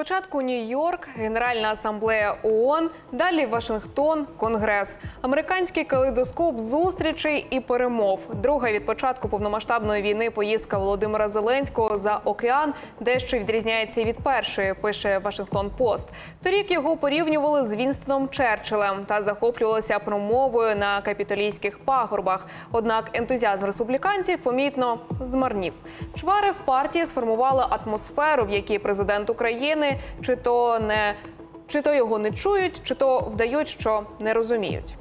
Спочатку Нью-Йорк, Генеральна асамблея ООН, далі Вашингтон, Конгрес, американський калейдоскоп зустрічей і перемов. Друга від початку повномасштабної війни поїздка Володимира Зеленського за океан дещо відрізняється від першої. Пише Вашингтон Пост. Торік його порівнювали з Вінстоном Черчиллем та захоплювалися промовою на капітолійських пагорбах. Однак ентузіазм республіканців помітно змарнів. Чвари в партії сформували атмосферу, в якій президент України чи то не чи то його не чують, чи то вдають, що не розуміють.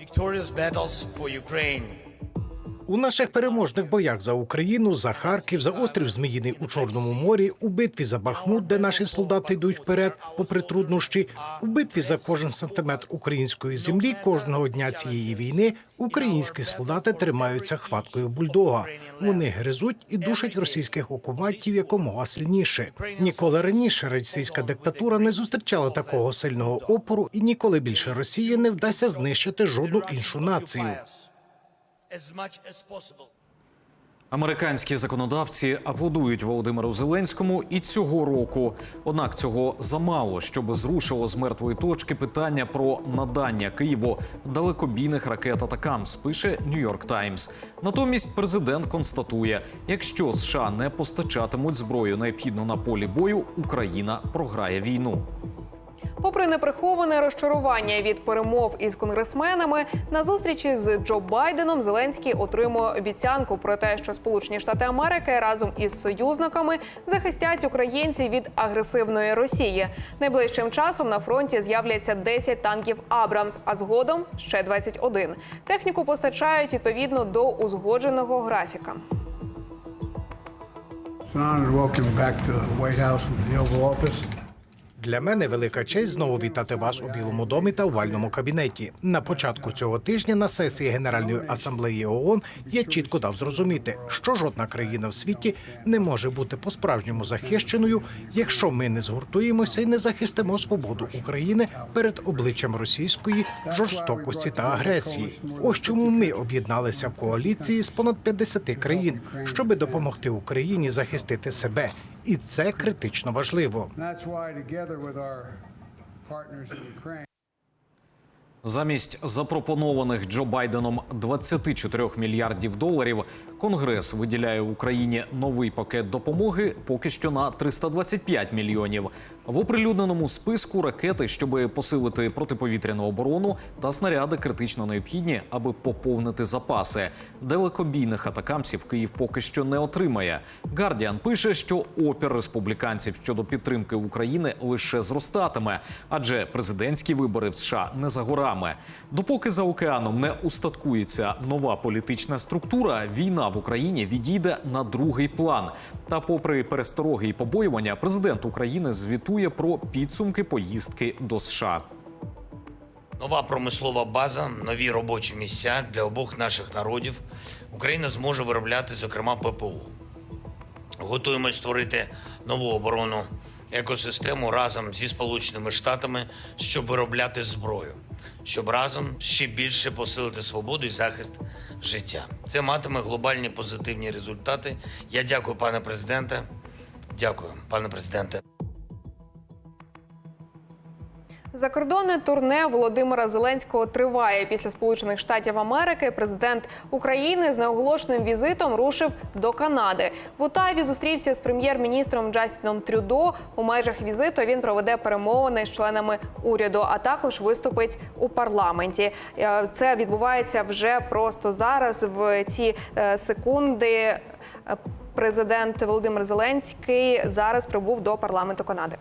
Victorious battles for Ukraine. У наших переможних боях за Україну, за Харків, за острів Зміїний у Чорному морі, у битві за Бахмут, де наші солдати йдуть вперед, попри труднощі, у битві за кожен сантиметр української землі кожного дня цієї війни українські солдати тримаються хваткою бульдога. Вони гризуть і душать російських окупантів якомога сильніше. Ніколи раніше російська диктатура не зустрічала такого сильного опору, і ніколи більше Росії не вдасться знищити жодну іншу націю. As much as possible. Американські законодавці аплодують Володимиру Зеленському і цього року. Однак цього замало, щоб зрушило з мертвої точки питання про надання Києву далекобійних ракет Атакамс, пише Нью-Йорк Таймс. Натомість президент констатує: якщо США не постачатимуть зброю необхідну на полі бою, Україна програє війну. Попри неприховане розчарування від перемов із конгресменами, на зустрічі з Джо Байденом Зеленський отримує обіцянку про те, що Сполучені Штати Америки разом із союзниками захистять українців від агресивної Росії. Найближчим часом на фронті з'являться 10 танків Абрамс, а згодом ще 21. Техніку постачають відповідно до узгодженого графіка. It's an honor to welcome back to the White House and the Oval Office. Для мене велика честь знову вітати вас у Білому домі та овальному кабінеті. На початку цього тижня на сесії Генеральної асамблеї ООН я чітко дав зрозуміти, що жодна країна в світі не може бути по-справжньому захищеною, якщо ми не згуртуємося і не захистимо свободу України перед обличчям російської жорстокості та агресії. Ось чому ми об'єдналися в коаліції з понад 50 країн, щоби допомогти Україні захистити себе, і це критично важливо. Замість запропонованих Джо Байденом 24 мільярдів доларів, Конгрес виділяє Україні новий пакет допомоги поки що на 325 мільйонів. В оприлюдненому списку ракети, щоб посилити протиповітряну оборону та снаряди критично необхідні, аби поповнити запаси. Далекобійних атакамсів Київ поки що не отримає. Гардіан пише, що опір республіканців щодо підтримки України лише зростатиме, адже президентські вибори в США не за горами. Допоки за океаном не устаткується нова політична структура, війна в Україні відійде на другий план. Та, попри перестороги і побоювання, президент України звітує про підсумки поїздки до США. Нова промислова база, нові робочі місця для обох наших народів. Україна зможе виробляти, зокрема, ППО. Готуємось створити нову оборонну екосистему разом зі Сполученими Штатами, щоб виробляти зброю, щоб разом ще більше посилити свободу і захист життя. Це матиме глобальні позитивні результати. Я дякую, пане президенте. Дякую, пане президенте. Закордонне турне Володимира Зеленського триває після Сполучених Штатів Америки. Президент України з неоголошеним візитом рушив до Канади. В Утаві зустрівся з прем'єр-міністром Джастіном Трюдо. У межах візиту він проведе перемовини з членами уряду, а також виступить у парламенті. Е, Це відбувається вже просто зараз. В ці е, секунди Е, президент Володимир Зеленський зараз прибув до парламенту Канади.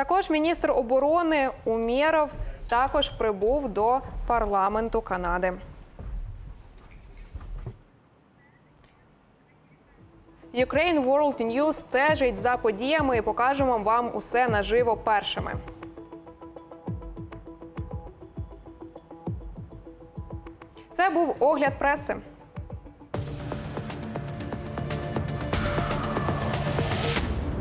Також міністр оборони Умєров також прибув до парламенту Канади. Ukraine World News стежить за подіями і покажемо вам усе наживо першими. Це був огляд преси.